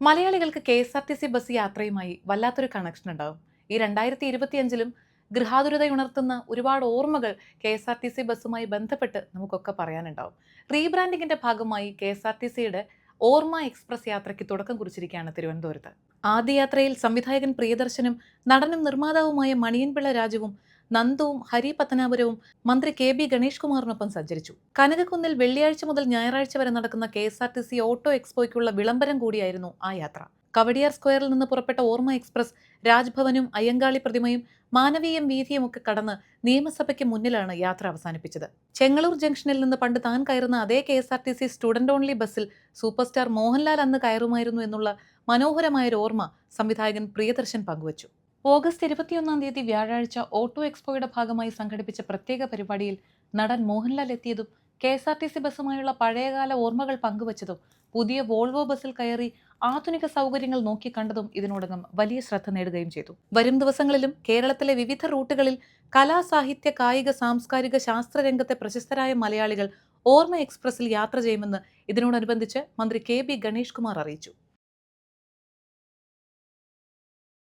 മലയാളികൾക്ക് K S R T C bus യാത്രയുമായി വല്ലാത്തൊരു connection ഉണ്ടാകും ഈ രണ്ടായിരത്തി ഇരുപത്തിയഞ്ചിലും ഗൃഹാതുരതയുണർത്തുന്ന ഒരുപാട് ഓർമ്മകൾ K S R T C ബസ്സുമായി ബന്ധപ്പെട്ട് നമുക്കൊക്കെ പറയാനുണ്ടാവും. റീബ്രാൻഡിങ്ങിന്റെ ഭാഗമായി കെ എസ് ആർ ടി സിയുടെ ഓർമ്മ എക്സ്പ്രസ് യാത്രയ്ക്ക് തുടക്കം കുറിച്ചിരിക്കുകയാണ് തിരുവനന്തപുരത്ത്. ആദ്യ യാത്രയിൽ സംവിധായകൻ പ്രിയദർശനും നടനും നിർമ്മാതാവുമായ മണിയൻപിള്ള രാജുവും നന്ദുവും ഹരി പത്തനാപുരവും മന്ത്രി കെ ബി ഗണേഷ് കുമാറിനൊപ്പം സഞ്ചരിച്ചു. കനകക്കുന്നിൽ വെള്ളിയാഴ്ച മുതൽ ഞായറാഴ്ച വരെ നടക്കുന്ന K S R T C auto എക്സ്പോയ്ക്കുള്ള വിളംബരം കൂടിയായിരുന്നു ആ യാത്ര. കവടിയാർ സ്ക്വയറിൽ നിന്ന് പുറപ്പെട്ട ഓർമ്മ എക്സ്പ്രസ് രാജ്ഭവനും അയ്യങ്കാളി പ്രതിമയും മാനവീയം വീതിയും ഒക്കെ കടന്ന് നിയമസഭയ്ക്ക് മുന്നിലാണ് യാത്ര അവസാനിപ്പിച്ചത്. ചെങ്ങളൂർ ജംഗ്ഷനിൽ നിന്ന് പണ്ട് താൻ കയറുന്ന അതേ K S R T C student only ബസ്സിൽ സൂപ്പർ സ്റ്റാർ മോഹൻലാൽ അന്ന് കയറുമായിരുന്നു എന്നുള്ള മനോഹരമായൊരു ഓർമ്മ സംവിധായകൻ പ്രിയദർശൻ പങ്കുവച്ചു. ഓഗസ്റ്റ് ഇരുപത്തിയൊന്നാം തീയതി വ്യാഴാഴ്ച ഓട്ടോ എക്സ്പോയുടെ ഭാഗമായി സംഘടിപ്പിച്ച പ്രത്യേക പരിപാടിയിൽ നടൻ മോഹൻലാൽ എത്തിയതും K S R T C ബസ്സുമായുള്ള പഴയകാല ഓർമ്മകൾ പങ്കുവച്ചതും പുതിയ വോൾവോ ബസ്സിൽ കയറി ആധുനിക സൗകര്യങ്ങൾ നോക്കി കണ്ടതും ഇതിനോടകം വലിയ ശ്രദ്ധ നേടുകയും ചെയ്തു. വരും ദിവസങ്ങളിലും കേരളത്തിലെ വിവിധ റൂട്ടുകളിൽ കലാ സാഹിത്യ കായിക സാംസ്കാരിക ശാസ്ത്ര രംഗത്തെ പ്രശസ്തരായ മലയാളികൾ ഓർമ്മ എക്സ്പ്രസിൽ യാത്ര ചെയ്യുമെന്ന് ഇതിനോടനുബന്ധിച്ച് മന്ത്രി കെ ബി ഗണേഷ് കുമാർ അറിയിച്ചു.